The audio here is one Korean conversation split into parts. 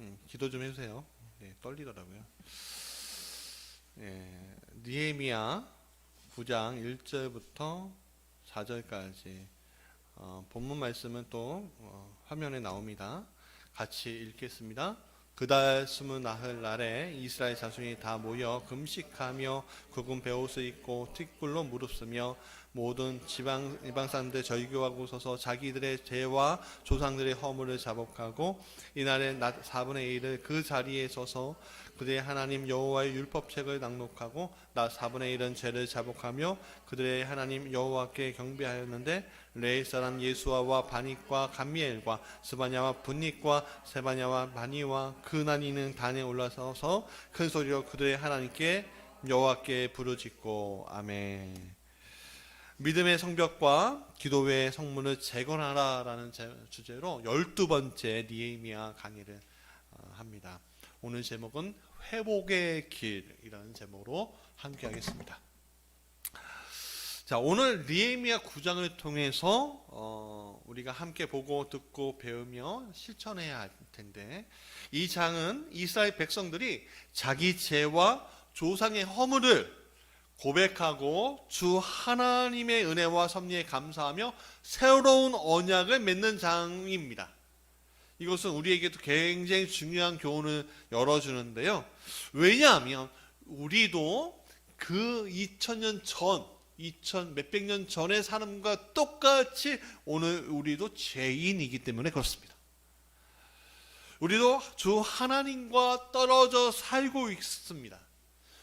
음, 기도 좀 해주세요. 네, 떨리더라고요. 예, 니에미야 9장 1절부터 4절까지 어, 본문 말씀은 또 어, 화면에 나옵니다. 같이 읽겠습니다. 그달 스무 나흘 날에 이스라엘 자손이 다 모여 금식하며 굵은 베옷을 입고 틱불로 무릎 쓰며 모든 지방 이방 사람들 절교하고 서서 자기들의 죄와 조상들의 허물을 자복하고 이날에 낮 4분의 1을 그 자리에 서서 그들의 하나님 여호와의 율법책을 낭독하고 낮 4분의 1은 죄를 자복하며 그들의 하나님 여호와께 경배하였는데 레이 사람 예수아와 바닉과 감미엘과 스바냐와 분닉과 세바냐와 바니와 그나니는 단에 올라서서 큰 소리로 그들의 하나님께 여호와께 부르짖고 아멘. 믿음의 성벽과 기도의 성문을 재건하라라는 제- 주제로 열두 번째 니에미아 강의를 어, 합니다. 오늘 제목은 회복의 길이라는 제목으로 함께 하겠습니다. 자, 오늘 니에미아 9장을 통해서 어, 우리가 함께 보고 듣고 배우며 실천해야 할 텐데 이 장은 이스라엘 백성들이 자기 죄와 조상의 허물을 고백하고 주 하나님의 은혜와 섭리에 감사하며 새로운 언약을 맺는 장입니다. 이것은 우리에게도 굉장히 중요한 교훈을 열어주는데요. 왜냐하면 우리도 그 2000년 전, 2000 몇백 년 전의 사람과 똑같이 오늘 우리도 죄인이기 때문에 그렇습니다. 우리도 주 하나님과 떨어져 살고 있습니다.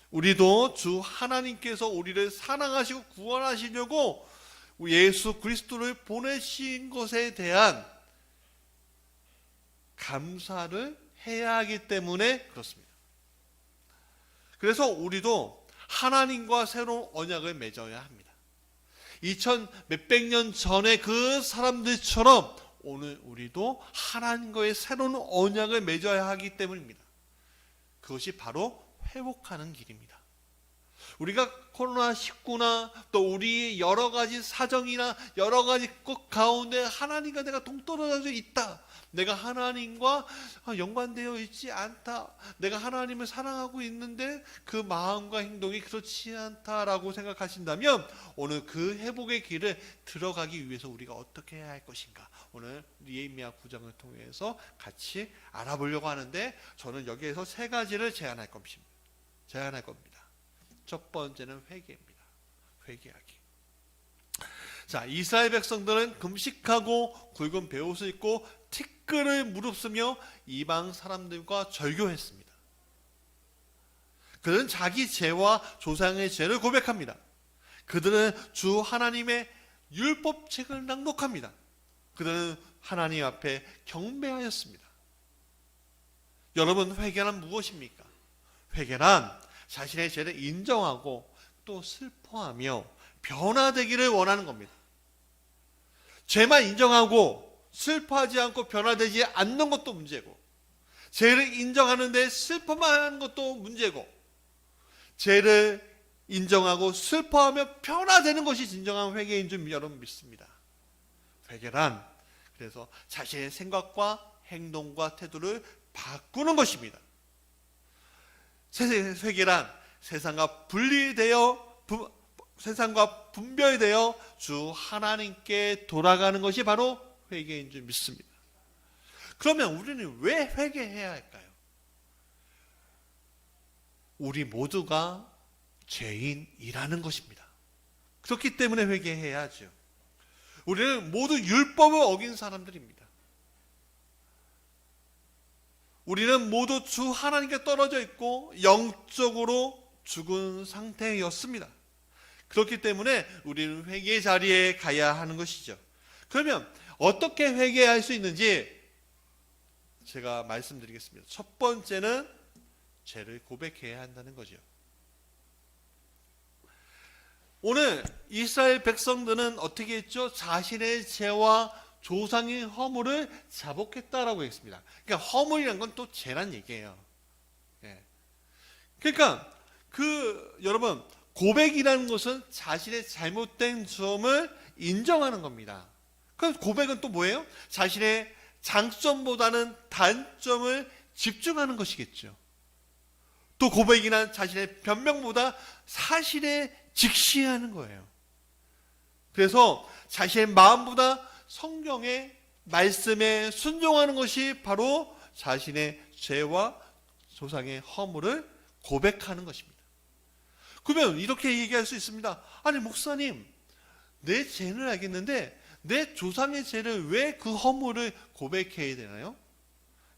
우리도 주 하나님께서 우리를 사랑하시고 구원하시려고 예수 그리스도를 보내신 것에 대한 감사를 해야 하기 때문에 그렇습니다. 그래서 우리도 하나님과 새로운 언약을 맺어야 합니다. 2000 몇백 년 전에 그 사람들처럼 오늘 우리도 하나님과의 새로운 언약을 맺어야 하기 때문입니다. 그것이 바로 회복하는 길입니다. 우리가 코로나19나 또 우리의 여러 가지 사정이나 여러 가지 것 가운데 하나님과 내가 동떨어져 있다. 내가 하나님과 연관되어 있지 않다. 내가 하나님을 사랑하고 있는데 그 마음과 행동이 그렇지 않다라고 생각하신다면 오늘 그 회복의 길을 들어가기 위해서 우리가 어떻게 해야 할 것인가? 오늘 니에미아 구장을 통해서 같이 알아보려고 하는데 저는 여기에서 세 가지를 제안할 겁니다. 제안할 겁니다. 첫 번째는 회개입니다. 회개하기. 자, 이스라엘 백성들은 금식하고 굵은 베옷을 입고 티끌을 무릅쓰며 이방 사람들과 절교했습니다. 그들은 자기 죄와 조상의 죄를 고백합니다. 그들은 주 하나님의 율법책을 낭독합니다. 그들은 하나님 앞에 경배하였습니다. 여러분 회개란 무엇입니까? 회개란 자신의 죄를 인정하고 또 슬퍼하며 변화되기를 원하는 겁니다. 죄만 인정하고 슬퍼하지 않고 변화되지 않는 것도 문제고 죄를 인정하는데 슬퍼만 하는 것도 문제고 죄를 인정하고 슬퍼하며 변화되는 것이 진정한 회개인 줄 여러분 믿습니다. 회개란 그래서 자신의 생각과 행동과 태도를 바꾸는 것입니다. 세- 회개란 세상과 분리되어 부- 세상과 분별되어 주 하나님께 돌아가는 것이 바로 회개인 줄 믿습니다. 그러면 우리는 왜 회개해야 할까요? 우리 모두가 죄인이라는 것입니다. 그렇기 때문에 회개해야죠. 우리는 모두 율법을 어긴 사람들입니다. 우리는 모두 주 하나님께 떨어져 있고 영적으로 죽은 상태였습니다. 그렇기 때문에 우리는 회개 자리에 가야 하는 것이죠. 그러면 어떻게 회개할 수 있는지 제가 말씀드리겠습니다. 첫 번째는 죄를 고백해야 한다는 거죠. 오늘 이스라엘 백성들은 어떻게 했죠? 자신의 죄와 조상의 허물을 자복했다라고 했습니다. 그러니까 허물이란 건 또 죄란 얘기예요. 예. 그러니까 그 여러분 고백이라는 것은 자신의 잘못된 점을 인정하는 겁니다. 그럼 고백은 또 뭐예요? 자신의 장점보다는 단점을 집중하는 것이겠죠. 또 고백이나 자신의 변명보다 사실에 직시하는 거예요. 그래서 자신의 마음보다 성경의 말씀에 순종하는 것이 바로 자신의 죄와 조상의 허물을 고백하는 것입니다. 그러면 이렇게 얘기할 수 있습니다. 아니 목사님, 내 죄는 알겠는데 내 조상의 죄를 왜 그 허물을 고백해야 되나요?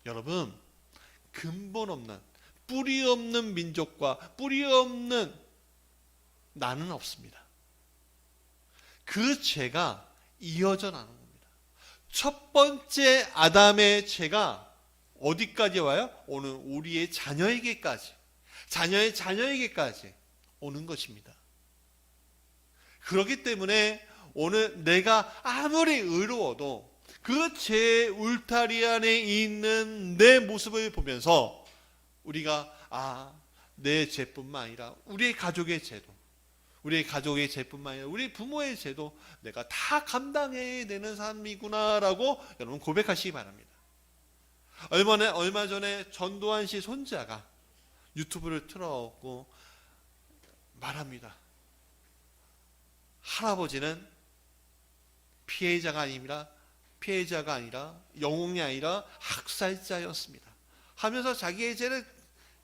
여러분, 근본 없는 뿌리 없는 민족과 뿌리 없는 나는 없습니다. 그 죄가 이어져 나는. 첫 번째 아담의 죄가 어디까지 와요? 오늘 우리의 자녀에게까지, 자녀의 자녀에게까지 오는 것입니다. 그렇기 때문에 오늘 내가 아무리 의로워도 그 죄 울타리 안에 있는 내 모습을 보면서 우리가 아, 내 죄뿐만 아니라 우리의 가족의 죄도 우리의 가족의 죄뿐만 아니라 우리 부모의 죄도 내가 다 감당해야 되는 삶이구나라고 여러분 고백하시기 바랍니다. 얼마, 전 얼마 전에 전도환 씨 손자가 유튜브를 틀어갖고 말합니다. 할아버지는 피해자가 아니라 피해자가 아니라 영웅이 아니라 학살자였습니다. 하면서 자기의 죄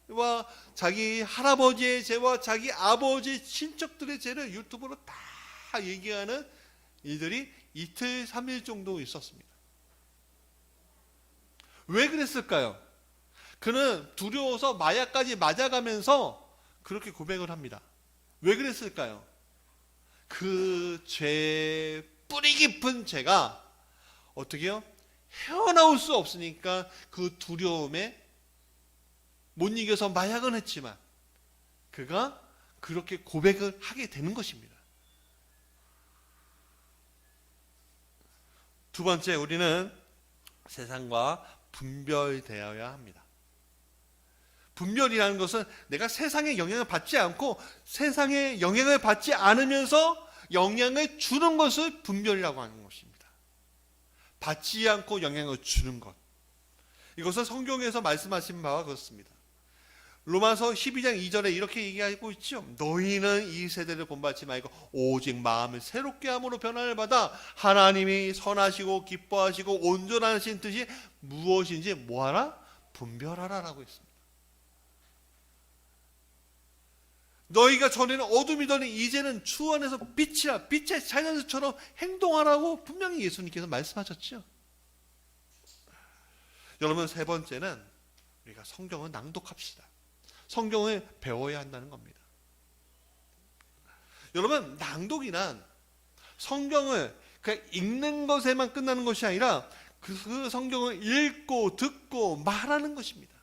와 자기 할아버지의 죄와 자기 아버지 친척들의 죄를 유튜브로 다 얘기하는 일들이 이틀 삼일 정도 있었습니다. 왜 그랬을까요? 그는 두려워서 마약까지 맞아가면서 그렇게 고백을 합니다. 왜 그랬을까요? 그 죄, 뿌리 깊은 죄가 어떻게요? 헤어나올 수 없으니까 그 두려움에 못 이겨서 마약은 했지만 그가 그렇게 고백을 하게 되는 것입니다. 두 번째, 우리는 세상과 분별되어야 합니다. 분별이라는 것은 내가 세상의 영향을 받지 않고 세상의 영향을 받지 않으면서 영향을 주는 것을 분별이라고 하는 것입니다. 받지 않고 영향을 주는 것. 이것은 성경에서 말씀하신 바와 그렇습니다. 로마서 12장 2절에 이렇게 얘기하고 있죠. 너희는 이 세대를 본받지 말고 오직 마음을 새롭게 함으로 변화를 받아 하나님이 선하시고 기뻐하시고 온전하신 뜻이 무엇인지 뭐하라? 분별하라라고 했습니다. 너희가 전에는 어둠이더니 이제는 주 안에서 빛이라 빛의 자녀들처럼 행동하라고 분명히 예수님께서 말씀하셨죠. 여러분 세 번째는 우리가 성경을 낭독합시다. 성경을 배워야 한다는 겁니다. 여러분 낭독이란 성경을 그냥 읽는 것에만 끝나는 것이 아니라 그 성경을 읽고 듣고 말하는 것입니다.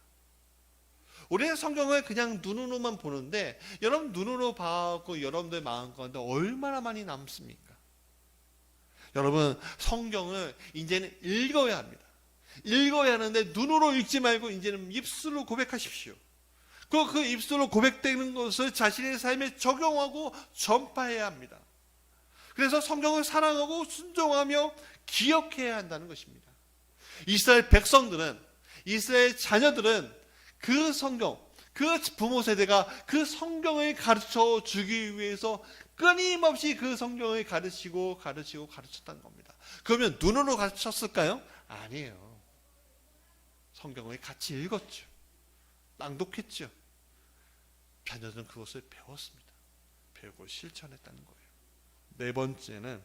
우리는 성경을 그냥 눈으로만 보는데 여러분 눈으로 봐고 여러분들 마음 가운데 얼마나 많이 남습니까? 여러분 성경을 이제는 읽어야 합니다. 읽어야 하는데 눈으로 읽지 말고 이제는 입술로 고백하십시오. 그, 그 입술로 고백되는 것을 자신의 삶에 적용하고 전파해야 합니다. 그래서 성경을 사랑하고 순종하며 기억해야 한다는 것입니다. 이스라엘 백성들은, 이스라엘 자녀들은 그 성경, 그 부모 세대가 그 성경을 가르쳐 주기 위해서 끊임없이 그 성경을 가르치고 가르치고 가르쳤다는 겁니다. 그러면 눈으로 가르쳤을까요? 아니에요. 성경을 같이 읽었죠. 낭독했죠. 자녀들은 그것을 배웠습니다. 배우고 실천했다는 거예요. 네 번째는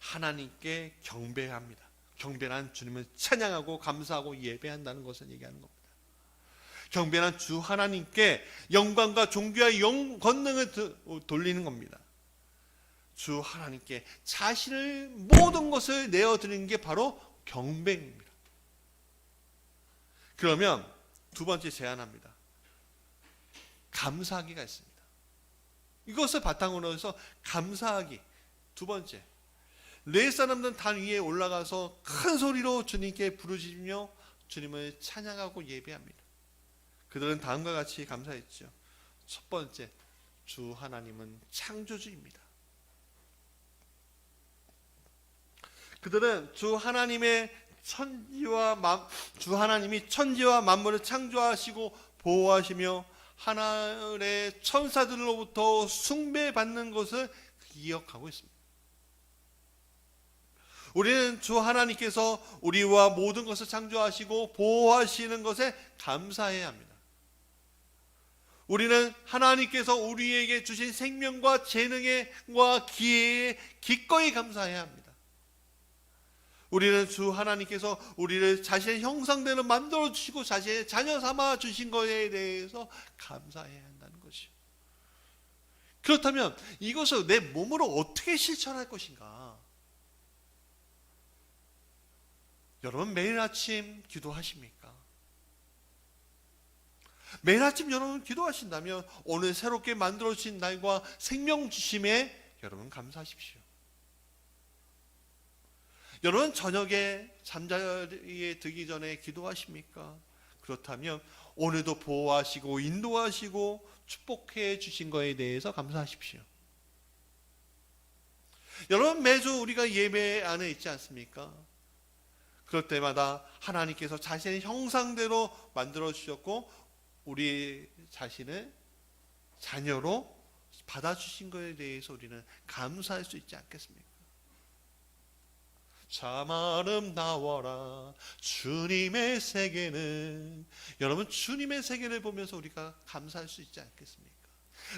하나님께 경배합니다. 경배란 주님을 찬양하고 감사하고 예배한다는 것을 얘기하는 겁니다. 경배는 주 하나님께 영광과 존귀와 영 권능을 돌리는 겁니다. 주 하나님께 자신을 모든 것을 내어 드리는 게 바로 경배입니다. 그러면 두 번째 제안합니다. 감사하기가 있습니다. 이것을 바탕으로 해서 감사하기. 두 번째. 네 사람들은 단 위에 올라가서 큰 소리로 주님께 부르짖으며 주님을 찬양하고 예배합니다. 그들은 다음과 같이 감사했죠. 첫 번째, 주 하나님은 창조주입니다. 그들은 주 하나님의 천지와 만, 주 하나님이 천지와 만물을 창조하시고 보호하시며 하늘의 천사들로부터 숭배받는 것을 기억하고 있습니다. 우리는 주 하나님께서 우리와 모든 것을 창조하시고 보호하시는 것에 감사해야 합니다. 우리는 하나님께서 우리에게 주신 생명과 재능과 기회에 기꺼이 감사해야 합니다. 우리는 주 하나님께서 우리를 자신의 형상대로 만들어 주시고 자신의 자녀 삼아 주신 것에 대해서 감사해야 한다는 것이요. 그렇다면 이것을 내 몸으로 어떻게 실천할 것인가? 여러분 매일 아침 기도하십니까? 매일 아침 여러분 기도하신다면 오늘 새롭게 만들어 주신 날과 생명 주심에 여러분 감사하십시오. 여러분 저녁에 잠자리에 들기 전에 기도하십니까? 그렇다면 오늘도 보호하시고 인도하시고 축복해 주신 것에 대해서 감사하십시오. 여러분 매주 우리가 예배 안에 있지 않습니까? 그럴 때마다 하나님께서 자신의 형상대로 만들어 주셨고 우리 자신을 자녀로 받아 주신 것에 대해서 우리는 감사할 수 있지 않겠습니까? 참 아름다워라 주님의 세계는 여러분 주님의 세계를 보면서 우리가 감사할 수 있지 않겠습니까?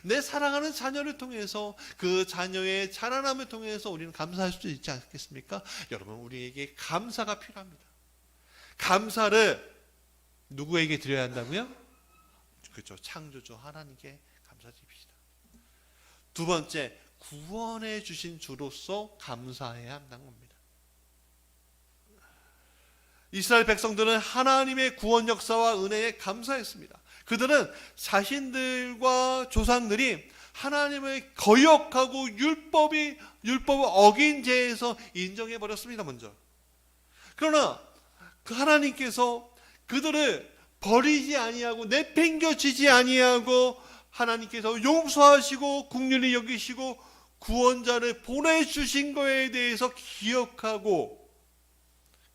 내 사랑하는 자녀를 통해서 그 자녀의 자라남을 통해서 우리는 감사할 수 있지 않겠습니까? 여러분 우리에게 감사가 필요합니다. 감사를 누구에게 드려야 한다고요? 그렇죠. 창조주 하나님께 감사드립시다. 두 번째 구원해 주신 주로서 감사해야 한다는 겁니다. 이스라엘 백성들은 하나님의 구원 역사와 은혜에 감사했습니다. 그들은 자신들과 조상들이 하나님을 거역하고 율법이 율법을 어긴 죄에서 인정해 버렸습니다. 먼저. 그러나 그 하나님께서 그들을 버리지 아니하고 내팽겨치지 아니하고 하나님께서 용서하시고 국률이 여기시고 구원자를 보내주신 것에 대해서 기억하고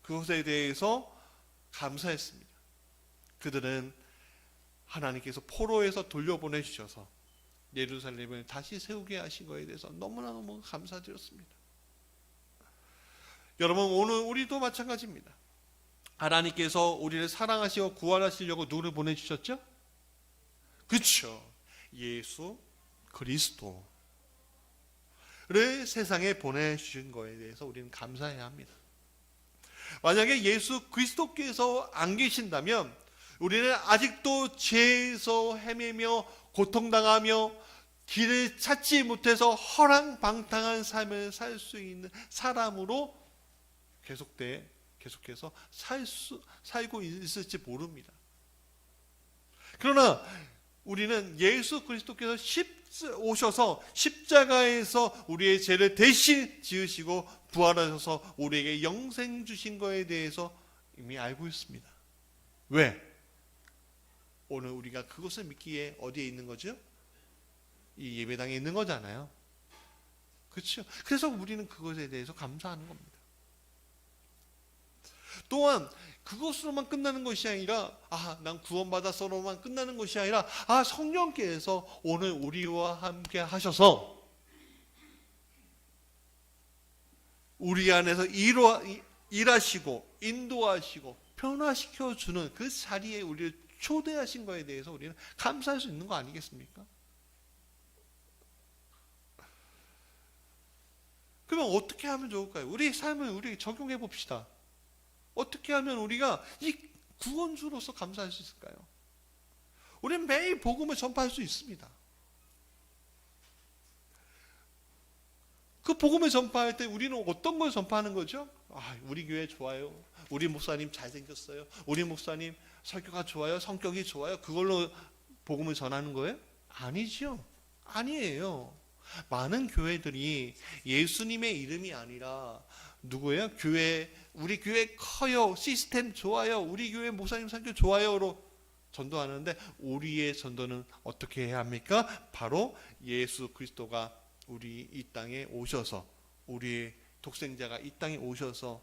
그것에 대해서 감사했습니다. 그들은 하나님께서 포로에서 돌려보내 주셔서 예루살렘을 다시 세우게 하신 것에 대해서 너무나 너무 감사드렸습니다. 여러분 오늘 우리도 마찬가지입니다. 하나님께서 우리를 사랑하시고 구원하시려고 누구를 보내주셨죠? 그렇죠. 예수 그리스도를 세상에 보내주신 것에 대해서 우리는 감사해야 합니다. 만약에 예수 그리스도께서 안 계신다면 우리는 아직도 죄에서 헤매며 고통당하며 길을 찾지 못해서 허랑방탕한 삶을 살 수 있는 사람으로 계속돼 계속해서 살 수, 살고 있을지 모릅니다. 그러나 우리는 예수 그리스도께서 십, 오셔서 십자가에서 우리의 죄를 대신 지으시고 부활하셔서 우리에게 영생 주신 것에 대해서 이미 알고 있습니다. 왜? 오늘 우리가 그것을 믿기에 어디에 있는 거죠? 이 예배당에 있는 거잖아요. 그렇죠? 그래서 우리는 그것에 대해서 감사하는 겁니다. 또한 그것으로만 끝나는 것이 아니라 아, 난 구원받았어로만 끝나는 것이 아니라 아, 성령께서 오늘 우리와 함께 하셔서 우리 안에서 일화, 일하시고 인도하시고 변화시켜 주는 그 자리에 우리를 초대하신 것에 대해서 우리는 감사할 수 있는 거 아니겠습니까? 그러면 어떻게 하면 좋을까요? 우리 삶을 우리 적용해 봅시다. 어떻게 하면 우리가 이 구원주로서 감사할 수 있을까요? 우리는 매일 복음을 전파할 수 있습니다. 그 복음을 전파할 때 우리는 어떤 걸 전파하는 거죠? 아, 우리 교회 좋아요. 우리 목사님 잘생겼어요. 우리 목사님 설교가 좋아요. 성격이 좋아요. 그걸로 복음을 전하는 거예요? 아니죠. 아니에요. 많은 교회들이 예수님의 이름이 아니라 누구예요? 교회 우리 교회 커요. 시스템 좋아요. 우리 교회 목사님 설교 좋아요로 전도하는데 우리의 전도는 어떻게 해야 합니까? 바로 예수 그리스도가 우리 이 땅에 오셔서 우리의 독생자가 이 땅에 오셔서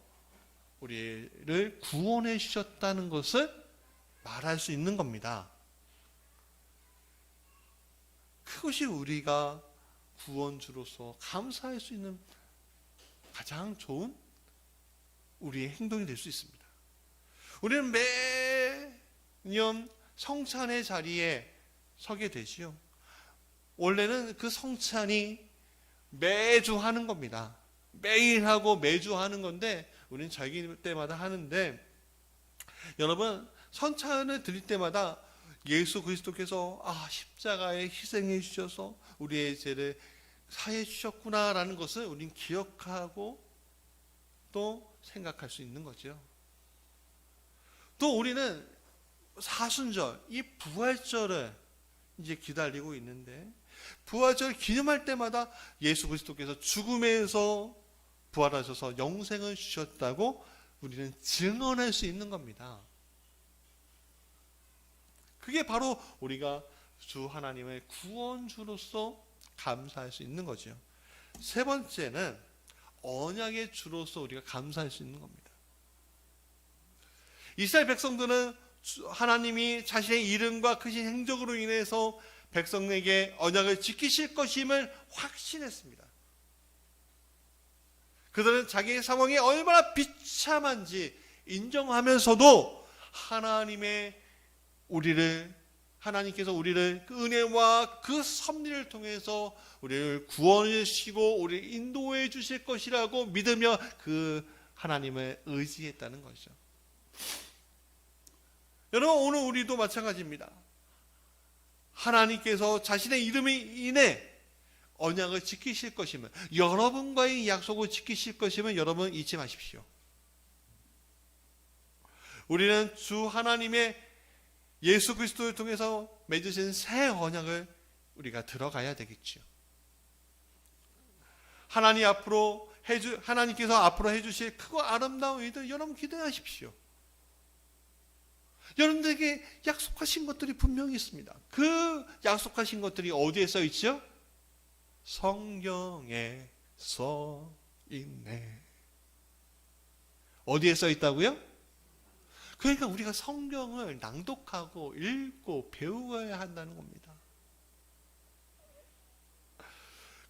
우리를 구원해 주셨다는 것을 말할 수 있는 겁니다. 그것이 우리가 구원주로서 감사할 수 있는 가장 좋은 우리의 행동이 될 수 있습니다. 우리는 매년 성찬의 자리에 서게 되지요. 원래는 그 성찬이 매주 하는 겁니다. 매일 하고 매주 하는 건데 우리는 자기 때마다 하는데 여러분 선찬을 드릴 때마다 예수 그리스도께서 아 십자가에 희생해 주셔서 우리의 죄를 사해 주셨구나라는 것을 우리는 기억하고 또 생각할 수 있는 거죠. 또 우리는 사순절 이 부활절을 이제 기다리고 있는데 부활절 기념할 때마다 예수 그리스도께서 죽음에서 부활하셔서 영생을 주셨다고 우리는 증언할 수 있는 겁니다. 그게 바로 우리가 주 하나님의 구원주로서 감사할 수 있는 거죠. 세 번째는 언약의 주로서 우리가 감사할 수 있는 겁니다. 이스라엘 백성들은 하나님이 자신의 이름과 크신 행적으로 인해서 백성에게 언약을 지키실 것임을 확신했습니다. 그들은 자기의 상황이 얼마나 비참한지 인정하면서도 하나님의 우리를 하나님께서 우리를 그 은혜와 그 섭리를 통해서 우리를 구원하시고 우리를 인도해 주실 것이라고 믿으며 그 하나님을 의지했다는 것이죠. 여러분 오늘 우리도 마찬가지입니다. 하나님께서 자신의 이름에 인해 언약을 지키실 것이면 여러분과의 약속을 지키실 것이면 여러분 잊지 마십시오. 우리는 주 하나님의 예수 그리스도를 통해서 맺으신 새 언약을 우리가 들어가야 되겠지요. 하나님 앞으로 해주 하나님께서 앞으로 해주실 크고 아름다운 일들 여러분 기대하십시오. 여러분들에게 약속하신 것들이 분명히 있습니다. 그 약속하신 것들이 어디에 써 있죠? 성경에 써 있네. 어디에 써 있다고요? 그러니까 우리가 성경을 낭독하고 읽고 배워야 한다는 겁니다.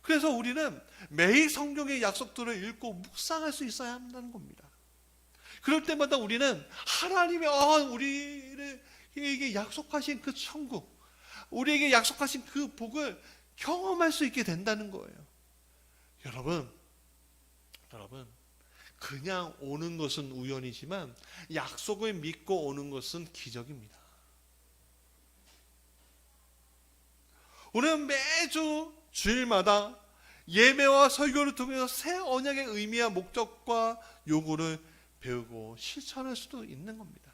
그래서 우리는 매일 성경의 약속들을 읽고 묵상할 수 있어야 한다는 겁니다. 그럴 때마다 우리는 하나님의 아, 우리에게 약속하신 그 천국, 우리에게 약속하신 그 복을 경험할 수 있게 된다는 거예요. 여러분, 여러분, 그냥 오는 것은 우연이지만 약속을 믿고 오는 것은 기적입니다. 우리는 매주 주일마다 예배와 설교를 통해서 새 언약의 의미와 목적과 요구를 배우고 실천할 수도 있는 겁니다.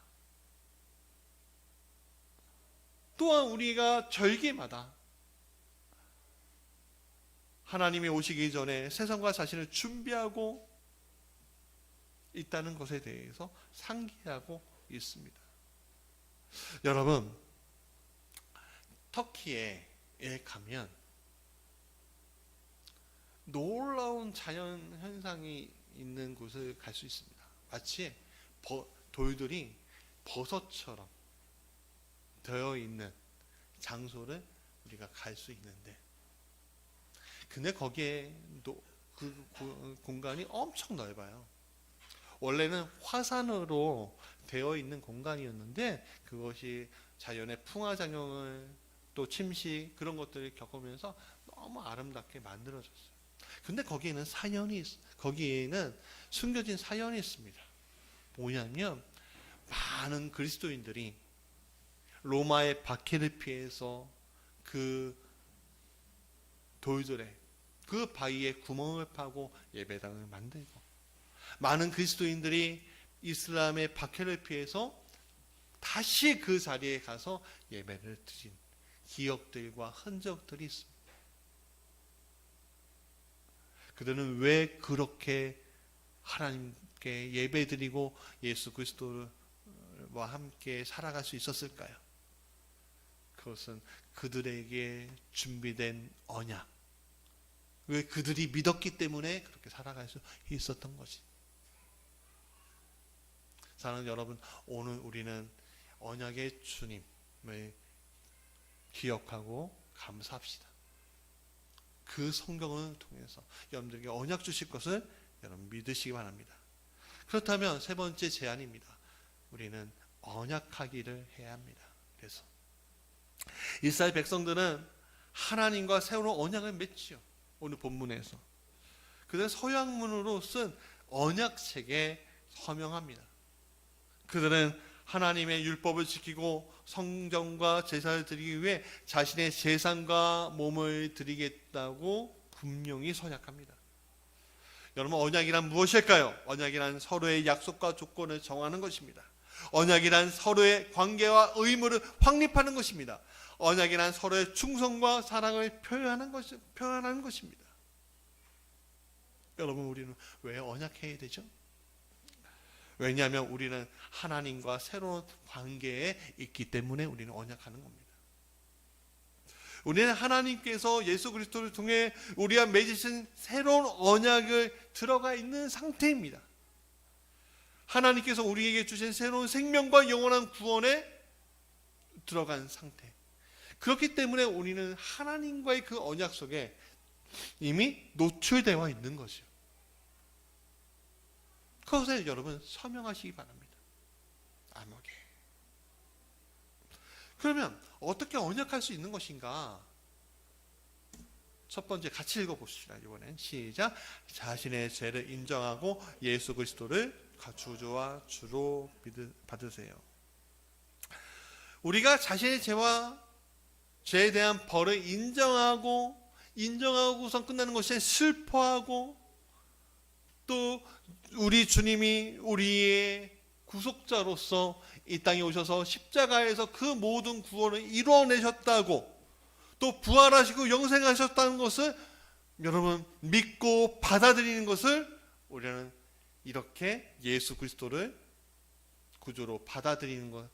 또한 우리가 절기마다 하나님이 오시기 전에 세상과 자신을 준비하고 있다는 것에 대해서 상기하고 있습니다. 여러분, 터키에 가면 놀라운 자연 현상이 있는 곳을 갈 수 있습니다. 마치 돌들이 버섯처럼 되어 있는 장소를 우리가 갈 수 있는데, 근데 거기에 그 공간이 엄청 넓어요. 원래는 화산으로 되어 있는 공간이었는데 그것이 자연의 풍화 작용을 또 침식 그런 것들을 겪으면서 너무 아름답게 만들어졌어요. 근데 거기에는 사연이 거기에는 숨겨진 사연이 있습니다. 뭐냐면 많은 그리스도인들이 로마의 박해를 피해서 그 돌들에 그 바위에 구멍을 파고 예배당을 만들고 많은 그리스도인들이 이슬람의 박해를 피해서 다시 그 자리에 가서 예배를 드린 기억들과 흔적들이 있습니다. 그들은 왜 그렇게 하나님께 예배드리고 예수 그리스도와 함께 살아갈 수 있었을까요? 그것은 그들에게 준비된 언약. 왜 그들이 믿었기 때문에 그렇게 살아갈 수 있었던 것이. 사랑하는 여러분, 오늘 우리는 언약의 주님을 기억하고 감사합시다. 그 성경을 통해서 여러분들에게 언약 주실 것을 여러분 믿으시기 바랍니다. 그렇다면 세 번째 제안입니다. 우리는 언약하기를 해야 합니다. 그래서 이스라엘 백성들은 하나님과 새로운 언약을 맺지요. 오늘 본문에서 그들은 서양문으로 쓴 언약책에 서명합니다. 그들은 하나님의 율법을 지키고 성전과 제사를 드리기 위해 자신의 재산과 몸을 드리겠다고 분명히 서약합니다. 여러분 언약이란 무엇일까요? 언약이란 서로의 약속과 조건을 정하는 것입니다. 언약이란 서로의 관계와 의무를 확립하는 것입니다. 언약이란 서로의 충성과 사랑을 표현하는 것 표현하는 것입니다. 여러분 우리는 왜 언약해야 되죠? 왜냐하면 우리는 하나님과 새로운 관계에 있기 때문에 우리는 언약하는 겁니다. 우리는 하나님께서 예수 그리스도를 통해 우리와 맺으신 새로운 언약을 들어가 있는 상태입니다. 하나님께서 우리에게 주신 새로운 생명과 영원한 구원에 들어간 상태. 그렇기 때문에 우리는 하나님과의 그 언약 속에 이미 노출되어 있는 것이요. 그것에 여러분 서명하시기 바랍니다. 암흑에. 그러면 어떻게 언약할 수 있는 것인가? 첫 번째 같이 읽어봅시다. 이번엔 시작. 자신의 죄를 인정하고 예수 그리스도를 주주와 주로 받으세요. 우리가 자신의 죄와 죄에 대한 벌을 인정하고 인정하고선 끝나는 것이 슬퍼하고 또 우리 주님이 우리의 구속자로서 이 땅에 오셔서 십자가에서 그 모든 구원을 이루어내셨다고 또 부활하시고 영생하셨다는 것을 여러분 믿고 받아들이는 것을 우리는 이렇게 예수 그리스도를 구조로 받아들이는 것,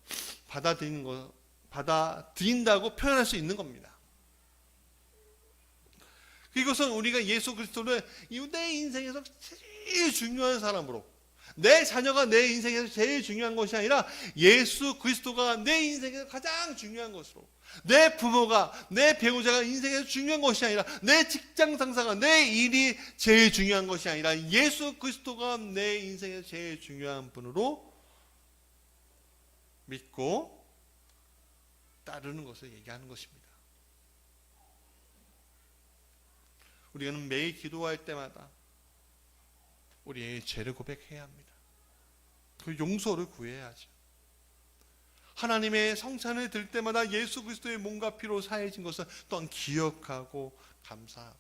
받아들이는 것, 받아들인다고 표현할 수 있는 겁니다. 이것은 우리가 예수 그리스도를 내 인생에서 제일 중요한 사람으로 내 자녀가 내 인생에서 제일 중요한 것이 아니라 예수 그리스도가 내 인생에서 가장 중요한 것으로 내 부모가 내 배우자가 인생에서 중요한 것이 아니라 내 직장 상사가 내 일이 제일 중요한 것이 아니라 예수 그리스도가 내 인생에서 제일 중요한 분으로 믿고 따르는 것을 얘기하는 것입니다. 우리는 매일 기도할 때마다 우리의 죄를 고백해야 합니다. 그 용서를 구해야죠. 하나님의 성찬을 들 때마다 예수 그리스도의 몸과 피로 사해진 것을 또한 기억하고 감사하고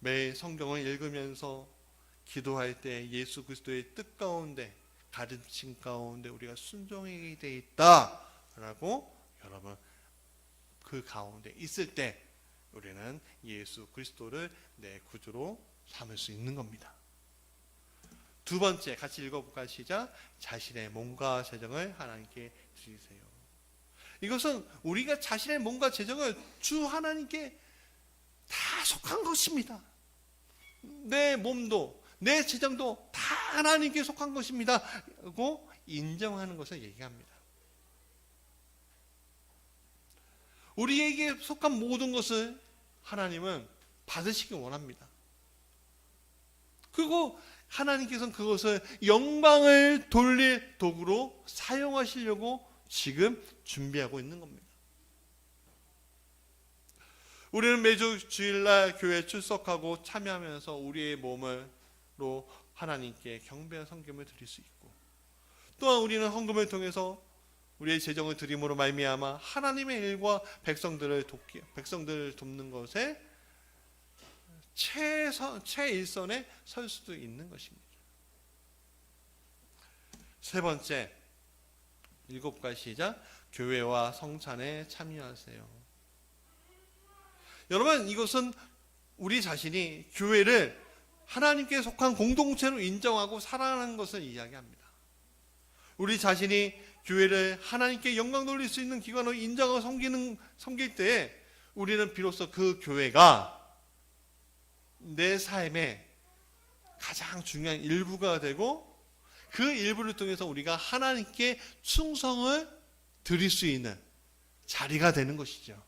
매 성경을 읽으면서 기도할 때 예수 그리스도의 뜻 가운데 가르침 가운데 우리가 순종하게 돼 있다라고 여러분 그 가운데 있을 때 우리는 예수 그리스도를 내 구주로 삼을 수 있는 겁니다. 두 번째 같이 읽어볼까 시작. 자신의 몸과 재정을 하나님께 드리세요. 이것은 우리가 자신의 몸과 재정을 주 하나님께 다 속한 것입니다. 내 몸도 내 재정도 다 하나님께 속한 것입니다. 고 인정하는 것을 얘기합니다. 우리에게 속한 모든 것을 하나님은 받으시기 원합니다. 그리고 하나님께서는 그것을 영광을 돌릴 도구로 사용하시려고 지금 준비하고 있는 겁니다. 우리는 매주 주일날 교회 출석하고 참여하면서 우리의 몸으로 하나님께 경배와 성김을 드릴 수 있고 또한 우리는 헌금을 통해서 우리의 재정을 드림으로 말미암아 하나님의 일과 백성들을 돕기 백성들을 돕는 것에 최선 최일선에 설 수도 있는 것입니다. 세 번째 일곱 가지 시작 교회와 성찬에 참여하세요. 여러분 이것은 우리 자신이 교회를 하나님께 속한 공동체로 인정하고 사랑하는 것을 이야기합니다. 우리 자신이 교회를 하나님께 영광 돌릴 수 있는 기관으로 인정하고 섬기는 섬길 때 우리는 비로소 그 교회가 내 삶의 가장 중요한 일부가 되고 그 일부를 통해서 우리가 하나님께 충성을 드릴 수 있는 자리가 되는 것이죠.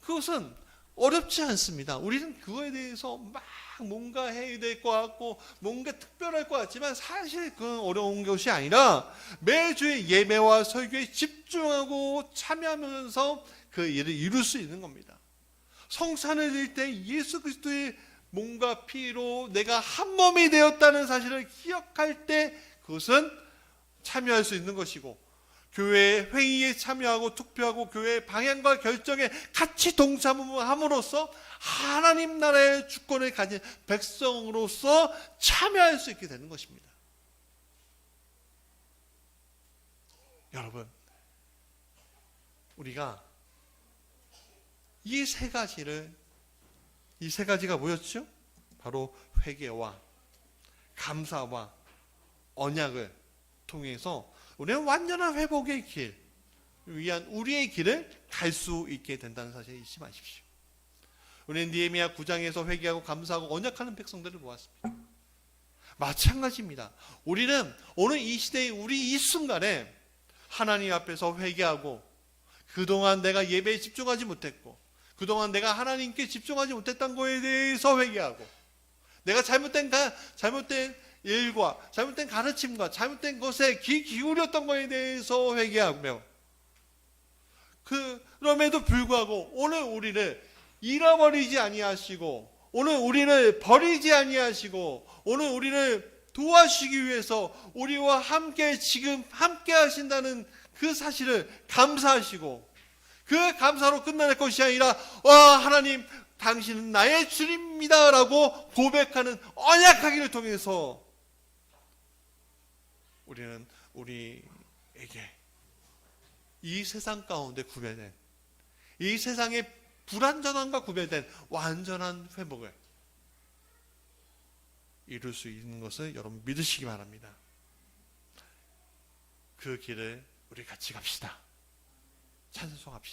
그것은 어렵지 않습니다. 우리는 그거에 대해서 막 뭔가 해야 될 것 같고 뭔가 특별할 것 같지만 사실 그건 어려운 것이 아니라 매주의 예배와 설교에 집중하고 참여하면서 그 일을 이룰 수 있는 겁니다. 성찬을 드릴 때 예수 그리스도의 몸과 피로 내가 한 몸이 되었다는 사실을 기억할 때 그것은 참여할 수 있는 것이고 교회 회의에 참여하고 투표하고 교회 방향과 결정에 같이 동참함으로써 하나님 나라의 주권을 가진 백성으로서 참여할 수 있게 되는 것입니다. 여러분, 우리가 이 세 가지를 이 세 가지가 뭐였죠? 바로 회개와 감사와 언약을 통해서 우리는 완전한 회복의 길 위한 우리의 길을 갈 수 있게 된다는 사실을 잊지 마십시오. 우리는 니에미야 9장에서 회개하고 감사하고 언약하는 백성들을 보았습니다. 마찬가지입니다. 우리는 오늘 이 시대에 우리 이 순간에 하나님 앞에서 회개하고 그동안 내가 예배에 집중하지 못했고 그동안 내가 하나님께 집중하지 못했던 거에 대해서 회개하고 내가 잘못된 가, 잘못된 일과 잘못된 가르침과 잘못된 것에 귀 기울였던 것에 대해서 회개하며 그럼에도 불구하고 오늘 우리를 잃어버리지 아니하시고 오늘 우리를 버리지 아니하시고 오늘 우리를 도와주시기 위해서 우리와 함께 지금 함께 하신다는 그 사실을 감사하시고 그 감사로 끝날 것이 아니라 와 하나님 당신은 나의 주님입니다라고 고백하는 언약하기를 통해서 우리는 우리에게 이 세상 가운데 구별된 이 세상의 불완전함과 구별된 완전한 회복을 이룰 수 있는 것을 여러분 믿으시기 바랍니다. 그 길을 우리 같이 갑시다. 찬송합시다.